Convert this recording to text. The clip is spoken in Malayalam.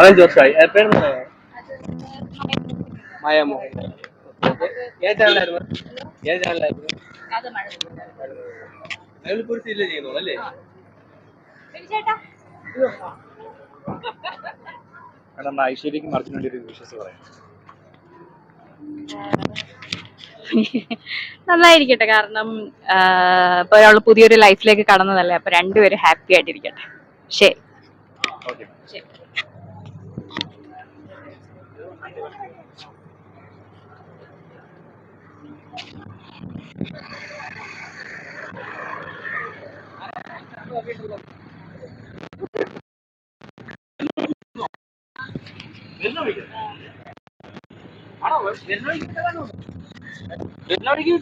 പതിനഞ്ച് വർഷമായി പേരെന്താ? മായാമോഹൻ. ഏത് ചാനലായിരുന്നു? ഏത് ചാനലായിരുന്നു? അയാൾ കുറിച്ച് ചെയ്യുന്നു അല്ലേ? കാരണം ഐശ്വര്യക്ക് മറിച്ചിന് വേണ്ടി ഒരു വിശ്വസ് പറയാം. നന്നായിരിക്കട്ടെ കാരണം ഇപ്പൊ ഒരാൾ പുതിയൊരു ലൈഫിലേക്ക് കടന്നതല്ലേ അപ്പൊ രണ്ടുപേരും ഹാപ്പി ആയിട്ടിരിക്കട്ടെ. ശരി. ശരി. ಎಲ್ಲರಿಗೆ